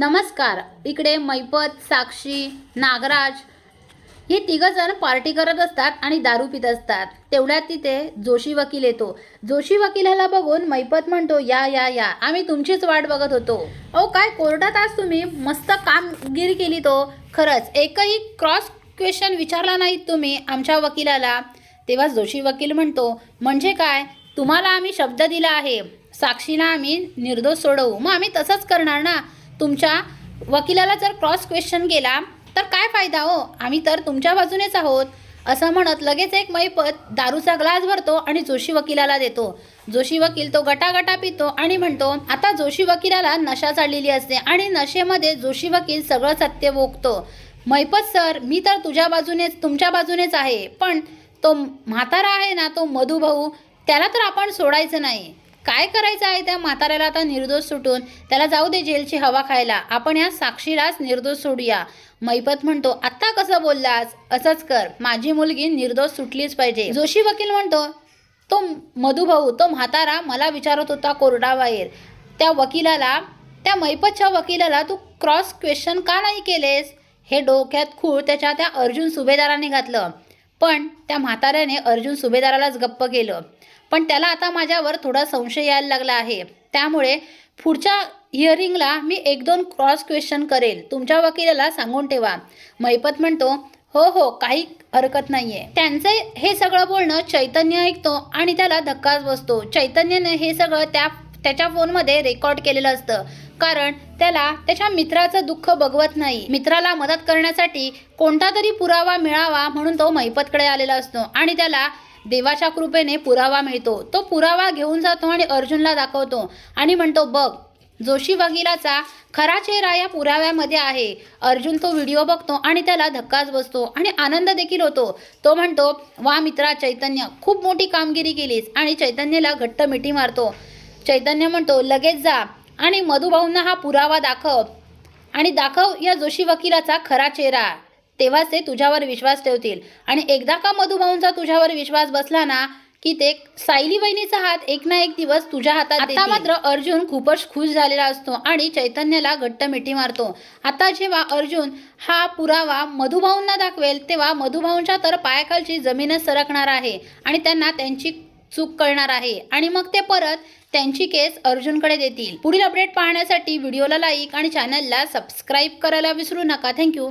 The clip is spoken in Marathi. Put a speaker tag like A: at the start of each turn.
A: नमस्कार. इकडे मैपत साक्षी नागराज हे तिघं जण पार्टी करत असतात आणि दारू पित असतात. तेवढ्यात तिथे जोशी वकील येतो. जोशी वकिलाला बघून मैपत म्हणतो या या या. आम्ही तुमचीच वाट बघत होतो. अहो काय कोर्टात आज तुम्ही? मस्त कामगिरी केली तो. खरंच एकही क्रॉस क्वेश्चन विचारला नाहीत तुम्ही आमच्या वकिलाला. तेव्हा जोशी वकील म्हणतो म्हणजे काय? तुम्हाला आम्ही शब्द दिला आहे. साक्षीला आम्ही निर्दोष सोडवू. मग आम्ही तसंच करणार ना? तुमच्या वकिलाला जर क्रॉस क्वेश्चन केला तर काय फायदा हो? आम्ही तर तुमच्या बाजूनेच आहोत. असं म्हणत लगेच एक मैपत दारूचा ग्लास भरतो आणि जोशी वकिलाला देतो. जोशी वकील तो गटागटा पितो आणि म्हणतो आता जोशी वकिलाला नशा चढलेली असते आणि नशेमध्ये जोशी वकील सगळं सत्य भोगतो. मैपत सर मी तर तुझ्या बाजूनेच तुमच्या बाजूनेच आहे. पण तो म्हातारा आहे ना तो मधुभाऊ त्याला तर आपण सोडायचं नाही. काय करायचं आहे त्या म्हाताऱ्याला आता निर्दोष सुटून? त्याला जाऊ दे जेलची हवा खायला. आपण या साक्षीलाच निर्दोष सोडूया. मैपत म्हणतो आत्ता कसं बोललास? असंच कर. माझी मुलगी निर्दोष सुटलीच पाहिजे. जोशी वकील म्हणतो तो मधुभाऊ तो म्हातारा मला विचारत होता कोर्टाबाहेर त्या वकिलाला त्या मैपतच्या वकिलाला तू क्रॉस क्वेश्चन का नाही केलेस? हे डोक्यात खूळ त्याच्या त्या अर्जुन सुभेदाराने घातलं. पण त्या म्हाताऱ्याने अर्जुन सुभेदारालाच गप्प केलं. पण त्याला आता माझ्यावर थोडा संशय यायला लागला आहे. त्यामुळे पुढच्या हिअरिंगला मी एक दोन क्रॉस क्वेश्चन करेल. तुमच्या वकिलाला सांगून ठेवा. मैपत म्हणतो हो हो काही हरकत नाहीये. त्यांचे हे सगळं बोलणं चैतन्य ऐकतो आणि त्याला धक्काच बसतो. चैतन्यने हे सगळं त्या त्याच्या फोनमध्ये रेकॉर्ड केलेलं असतं. कारण त्याला त्याच्या मित्राचं दुःख बघवत नाही. मित्राला मदत करण्यासाठी कोणता तरी पुरावा मिळावा म्हणून तो मैपतकडे आलेला असतो आणि त्याला देवाच्या कृपेने पुरावा मिळतो. तो पुरावा घेऊन जातो आणि अर्जुनला दाखवतो आणि म्हणतो बघ जोशी वकिलाचा खरा चेहरा या पुराव्यामध्ये आहे. अर्जुन तो व्हिडिओ बघतो आणि त्याला धक्काच बसतो आणि आनंद देखील होतो. तो म्हणतो वा मित्रा चैतन्य खूप मोठी कामगिरी केलीस आणि चैतन्यला घट्ट मिठी मारतो. चैतन्य म्हणतो लगेच जा. आणि मधुभाऊंना हा पुरावा दाखव. आणि दाखव या जोशी वकिलाचा खरा चेहरा. तेव्हाच ते तुझ्यावर विश्वास ठेवतील. आणि एकदा का मधुभाऊंचा तुझ्यावर विश्वास बसला ना की ते सायली बहिणीचा हात एक ना एक दिवस तुझ्या हातात आता मात्र अर्जुन खूपच खुश झालेला असतो आणि चैतन्याला घट्ट मिठी मारतो. आता जेव्हा अर्जुन हा पुरावा मधुभाऊंना दाखवेल तेव्हा मधुभाऊंच्या तर पायाखालची जमीनच सरकणार आहे आणि त्यांना त्यांची चूक कळणार आहे. आणि मग ते परत त्यांची केस अर्जुनकडे देतील. पुढील अपडेट पाहण्यासाठी व्हिडिओला लाईक आणि चॅनलला सबस्क्राईब करायला विसरू नका. थँक्यू